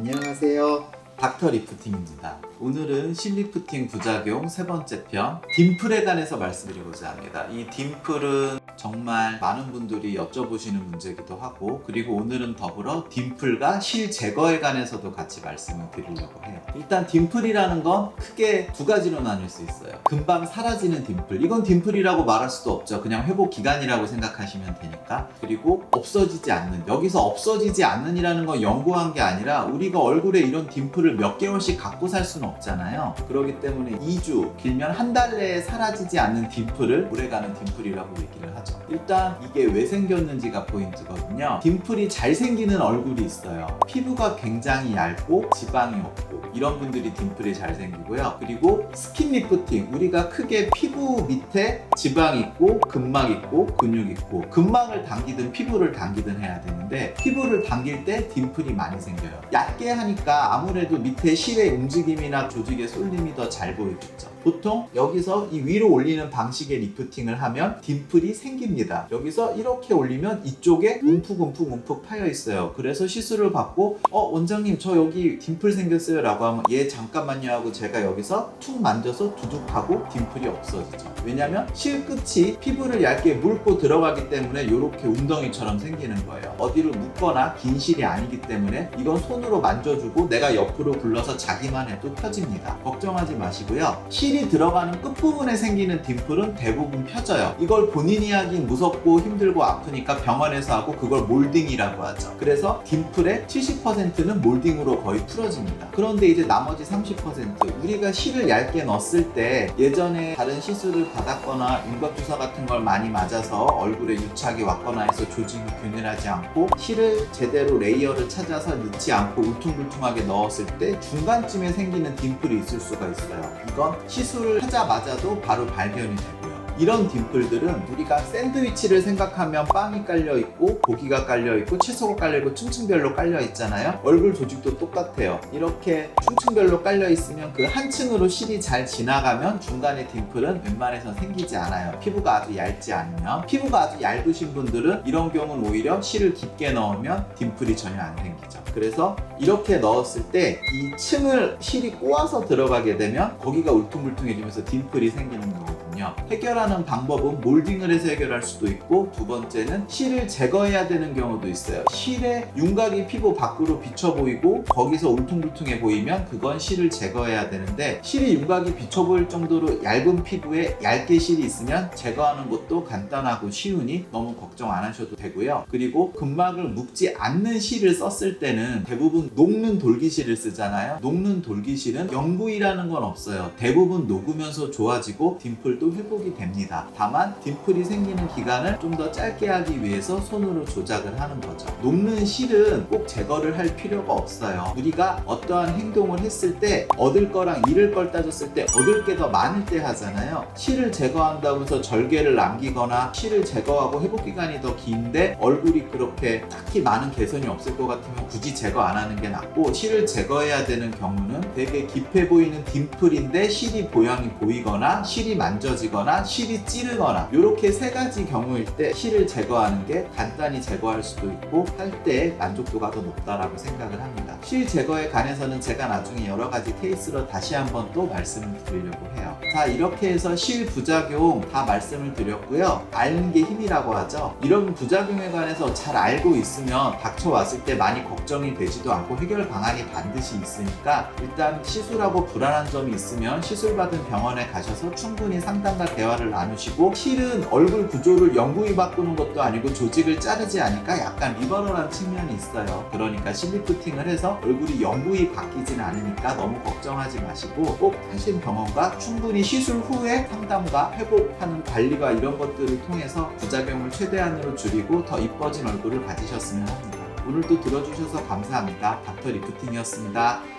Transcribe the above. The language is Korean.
안녕하세요. 닥터 리프팅입니다. 오늘은 실리프팅 부작용 세 번째 편 딤플에 관해서 말씀드리고자 합니다. 이 딤플은 정말 많은 분들이 여쭤보시는 문제이기도 하고 그리고 오늘은 더불어 딤플과 실 제거에 관해서도 같이 말씀을 드리려고 해요. 일단 딤플이라는 건 크게 두 가지로 나눌 수 있어요. 금방 사라지는 딤플. 이건 딤플이라고 말할 수도 없죠. 그냥 회복 기간이라고 생각하시면 되니까. 그리고 없어지지 않는. 여기서 없어지지 않는이라는 건 연구한 게 아니라 우리가 얼굴에 이런 딤플을 몇 개월씩 갖고 살 수는 없잖아요. 그렇기 때문에 2주, 길면 한 달 내에 사라지지 않는 딤플을 오래가는 딤플이라고 얘기를 하죠. 일단 이게 왜 생겼는지가 포인트거든요. 딤플이 잘 생기는 얼굴이 있어요. 피부가 굉장히 얇고 지방이 없고 이런 분들이 딤플이 잘 생기고요. 그리고 스킨 리프팅 우리가 크게 피부 밑에 지방 있고 근막 있고 근육 있고 근막을 당기든 피부를 당기든 해야 되는데 피부를 당길 때 딤플이 많이 생겨요. 얇게 하니까 아무래도 밑에 실의 움직임이나 조직의 쏠림이 더 잘 보이겠죠. 보통 여기서 이 위로 올리는 방식의 리프팅을 하면 딤플이 생 깁니다. 여기서 이렇게 올리면 이쪽에 움푹움푹 움푹 파여 있어요. 그래서 시술을 받고 어 원장님 저 여기 딤플 생겼어요 라고 하면 얘 잠깐만요 하고 제가 여기서 툭 만져서 두둑하고 딤플이 없어지죠. 왜냐면 실끝이 피부를 얇게 물고 들어가기 때문에 이렇게 웅덩이처럼 생기는 거예요. 어디로 묶거나 긴 실이 아니기 때문에 이건 손으로 만져주고 내가 옆으로 굴러서 자기만 해도 펴집니다. 걱정하지 마시고요. 실이 들어가는 끝부분에 생기는 딤플은 대부분 펴져요. 이걸 본인이 하긴 무섭고 힘들고 아프니까 병원에서 하고 그걸 몰딩이라고 하죠. 그래서 딤플의 70%는 몰딩으로 거의 풀어집니다. 그런데 이제 나머지 30% 우리가 실을 얇게 넣었을 때 예전에 다른 시술을 받았거나 윤곽주사 같은 걸 많이 맞아서 얼굴에 유착이 왔거나 해서 조직이 균일하지 않고 실을 제대로 레이어를 찾아서 넣지 않고 울퉁불퉁하게 넣었을 때 중간쯤에 생기는 딤플이 있을 수가 있어요. 이건 시술을 하자마자도 바로 발견이 되고요. 이런 딤플들은 우리가 샌드위치를 생각하면 빵이 깔려 있고 고기가 깔려 있고 채소가 깔려 있고 층층별로 깔려 있잖아요. 얼굴 조직도 똑같아요. 이렇게 층층별로 깔려 있으면 그 한 층으로 실이 잘 지나가면 중간에 딤플은 웬만해서 생기지 않아요. 피부가 아주 얇지 않으면 피부가 아주 얇으신 분들은 이런 경우는 오히려 실을 깊게 넣으면 딤플이 전혀 안 생기죠. 그래서 이렇게 넣었을 때 이 층을 실이 꼬아서 들어가게 되면 거기가 울퉁불퉁해지면서 딤플이 생기는 거 거든요. 해결하는 방법은 몰딩을 해서 해결할 수도 있고 두 번째는 실을 제거해야 되는 경우도 있어요. 실의 윤곽이 피부 밖으로 비쳐 보이고 거기서 울퉁불퉁해 보이면 그건 실을 제거해야 되는데 실이 윤곽이 비쳐 보일 정도로 얇은 피부에 얇게 실이 있으면 제거하는 것도 간단하고 쉬우니 너무 걱정 안 하셔도 되고요. 그리고 근막을 묶지 않는 실을 썼을 때는 대부분 녹는 돌기실을 쓰잖아요. 녹는 돌기실은 영구이라는 건 없어요. 대부분 녹으면서 좋아지고 딤플도 회복이 됩니다. 다만 딤플이 생기는 기간을 좀 더 짧게 하기 위해서 손으로 조작을 하는 거죠. 녹는 실은 꼭 제거를 할 필요가 없어요. 우리가 어떠한 행동을 했을 때 얻을 거랑 잃을 걸 따졌을 때 얻을 게 더 많을 때 하잖아요. 실을 제거한다고 해서 절개를 남기거나 실을 제거하고 회복 기간이 더 긴데 얼굴이 그렇게 딱히 많은 개선이 없을 것 같으면 굳이 제거 안 하는 게 낫고 실을 제거해야 되는 경우는 되게 깊해 보이는 딤플인데 실이 보양이 보이거나 실이 만져 지거나 실이 찌르거나 이렇게 세 가지 경우일 때 실을 제거하는 게 간단히 제거할 수도 있고 할 때 만족도가 더 높다라고 생각을 합니다. 실 제거에 관해서는 제가 나중에 여러 가지 케이스로 다시 한번 또 말씀을 드리려고 해요. 자 이렇게 해서 실 부작용 다 말씀을 드렸고요. 아는 게 힘이라고 하죠. 이런 부작용에 관해서 잘 알고 있으면 닥쳐왔을 때 많이 걱정이 되지도 않고 해결 방안이 반드시 있으니까 일단 시술하고 불안한 점이 있으면 시술 받은 병원에 가셔서 충분히 상담과 대화를 나누시고 실은 얼굴 구조를 영구히 바꾸는 것도 아니고 조직을 자르지 않으니까 약간 리버럴한 측면이 있어요. 그러니까 실리프팅을 해서 얼굴이 영구히 바뀌지는 않으니까 너무 걱정하지 마시고 꼭 하신 병원과 충분히 시술 후에 상담과 회복하는 관리와 이런 것들을 통해서 부작용을 최대한으로 줄이고 더 이뻐진 얼굴을 가지셨으면 합니다. 오늘도 들어주셔서 감사합니다. 닥터 리프팅이었습니다.